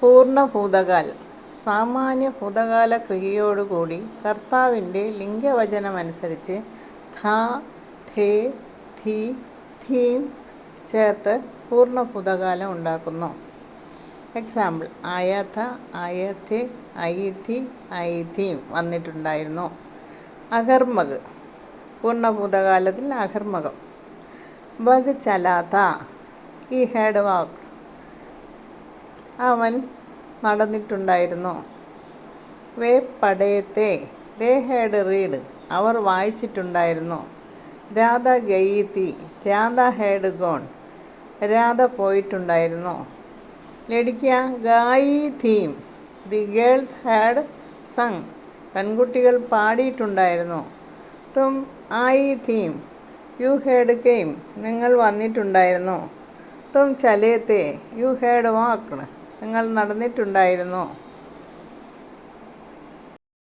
പൂർണ ഭൂതകാലം സാമാന്യ ഭൂതകാല ക്രിയയോടുകൂടി കർത്താവിന്റെ ലിംഗവചനമനുസരിച്ച് ധ ധേ ധി ധീം ചേർത്ത് പൂർണ ഭൂതകാലം ഉണ്ടാക്കുന്നു. എക്സാമ്പിൾ ആയാഥ ആയഥെ ഐഥി ഐഥീം വന്നിട്ടുണ്ടായിരുന്നു. അകർമ്മക് പൂർണഭൂതകാലത്തിൽ അകർമ്മകം. ബഗ് ചലാത്ത ഈ ഹേഡ് വാക്ക് അവൻ നടന്നിട്ടുണ്ടായിരുന്നു. വേ പടയത്തെ ദേ ഹാഡ് റീഡ് അവർ വായിച്ചിട്ടുണ്ടായിരുന്നു. രാധ ഗയീത്തി രാധ ഹാഡ് ഗോൺ രാധ പോയിട്ടുണ്ടായിരുന്നു. ലഡിക്ക ഗായി തീം ദി ഗേൾസ് ഹാഡ് സങ് പെൺകുട്ടികൾ പാടിയിട്ടുണ്ടായിരുന്നു. തും ആയി തീം യു ഹേഡ് കെയിം നിങ്ങൾ വന്നിട്ടുണ്ടായിരുന്നു. തും ചലേത്തെ യു ഹേഡ് വാക്ക് നിങ്ങൾ നടന്നിട്ടുണ്ടായിരുന്നു.